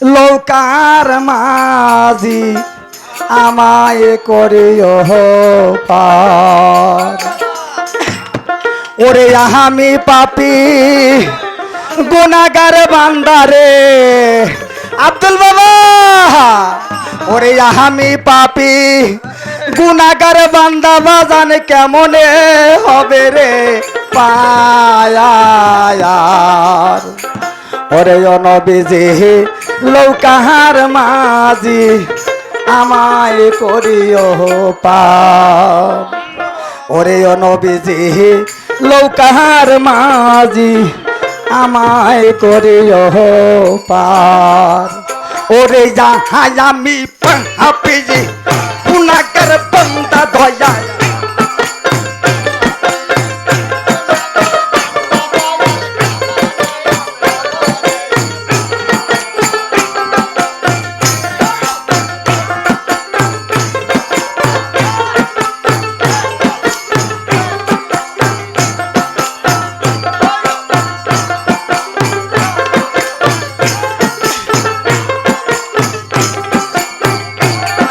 লৌকার মাঝি আমায় পার। ওরে আমি পাপি গুনাগার বান্দারে আব্দুল বাবা! ওরে আমি পাপি গুনাগার বান্দা বাজান কেমনে হবে রে পায়ার ওরে অনবিজি লৌকাহার মাঝি আমায় করিও পার ওরে অনবিজি লৌকাহার মাঝি আমায় করিও পার ওরে যাহাই আমি হাফিজি গুনাগার বন্দা দয়া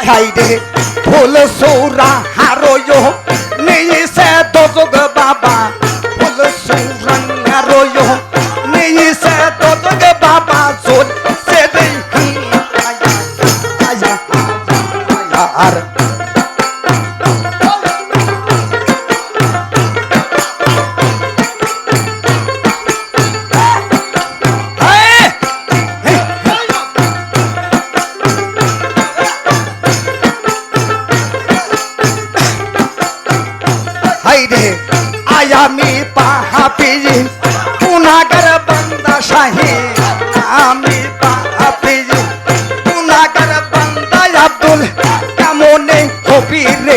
খাইরে ভোল সৌরা হারোয়। নেই সে দোজগ বাবা। কেমনে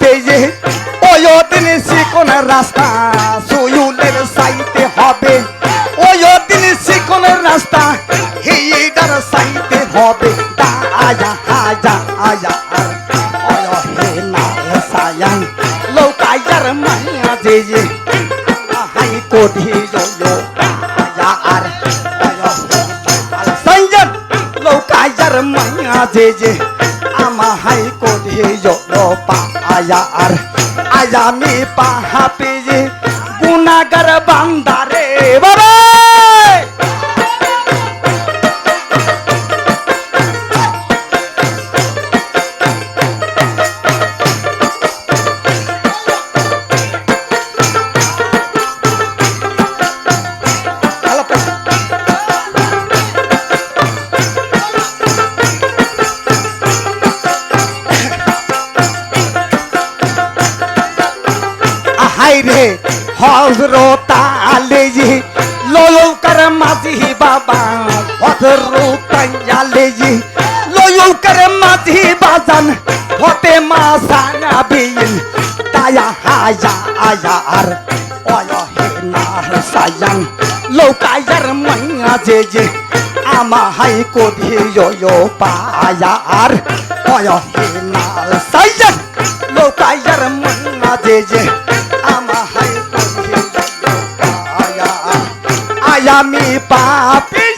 সাইতে যে ওই দিন শিকন রাস্তা, সুয়ুলের সাইতে হবে। ওই দিন শিকন রাস্তা হিডার সাইতে হবে। দা আয়া আয়া আয়া ওই হে না সায়াং লোকায়ার মায়া যে যে। হাই কোঠি জয় আয়া, আর সঞ্জন লোকায়ার আয়া আর আয়া মি পাহা পেয়ে গুনাগার বান্দারে হজরত আলেজি ললৌকার মাঝি বাবা হজরত আলেজি ললৌকার মাঝি বাজান হতে মা সানা বিল। তায়া হায়া, আয়া আর অয় হে না সায়ান লৌকায়ার মাইয়া যে যে, আমা হাই কোধি yo পায়া আর অয় হে না সায়ান লৌকায়ার মাইয়া যে যে, আমা আয়া মি পাপি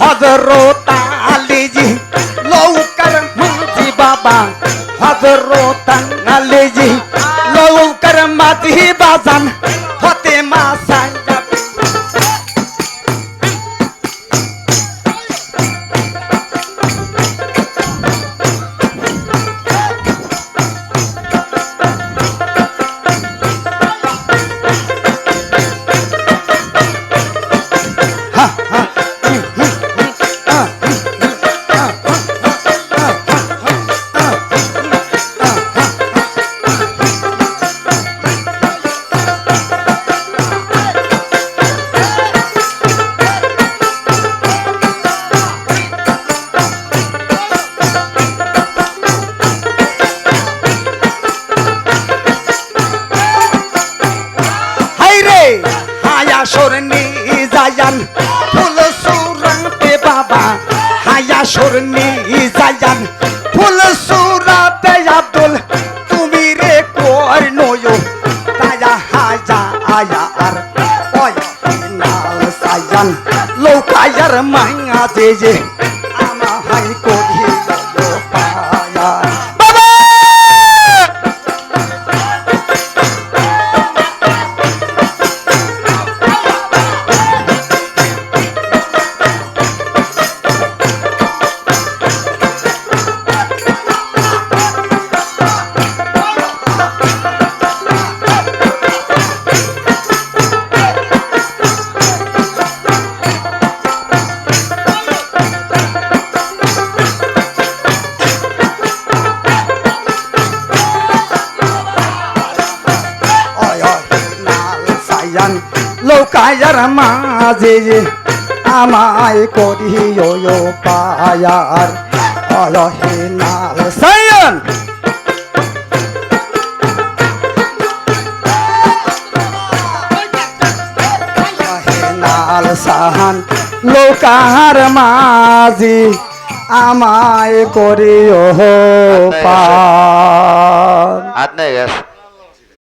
হজরত আলীজি লৌকার মাঝি বাবা। হজরত আলীজি লৌকার মাঝি বাজান। সরনি যায়ান ফুল সুরাতে বাবা। হায়া সরনি যায়ান ফুল সুরাতে আব্দুল। তুমি রে কর নয়? তায়া হাজা আয়া আর ওয় নাল সায়ান লৌকায়ার মাইয়া যে লৌকায়ার মাঝে যে আমায় করিও পায়ার অয় হে লাল সায়ান হে লাল সাহান লৌকার মাঝি আমায় করিও পার হাত নিয়ে গেছে